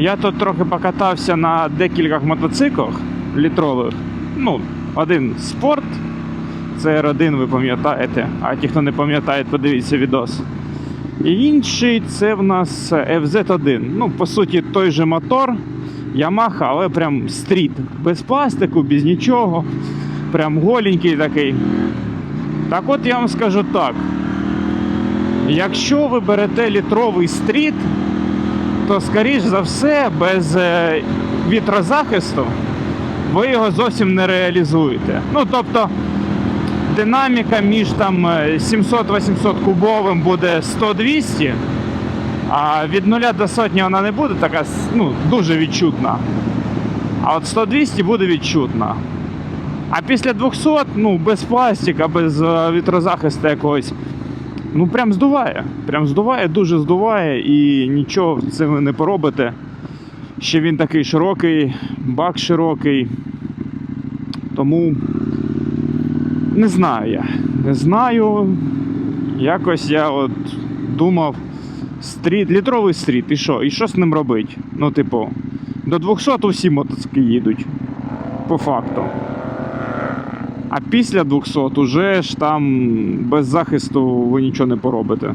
Я тут трохи покатався на декількох мотоциклах літрових. Ну, один спорт, це R1, ви пам'ятаєте. А ті, хто не пам'ятає, подивіться відос. І інший це в нас FZ1. Ну, по суті, той же мотор Yamaha, але прям стріт. Без пластику, без нічого. Прям голенький такий. Так от я вам скажу так. Якщо ви берете літровий стріт, то скоріш за все, без е, вітрозахисту ви його зовсім не реалізуєте. Ну тобто динаміка між там е, 700-800 кубовим буде 100-200, а від 0 до сотні вона не буде така ну, дуже відчутна. А от 100-200 буде відчутна. А після 200, ну, без пластика, без е, вітрозахисту якогось, ну прям здуває. Прям здуває, дуже здуває і нічого з цим не поробите. Ще він такий широкий, бак широкий. Тому не знаю я. Не знаю. Якось я от думав, стріт, літровий стріт, і що? І що з ним робити? Ну, типу, до 200 усі мотоцикли їдуть. По факту. А після 200 уже ж там без захисту ви нічого не поробите.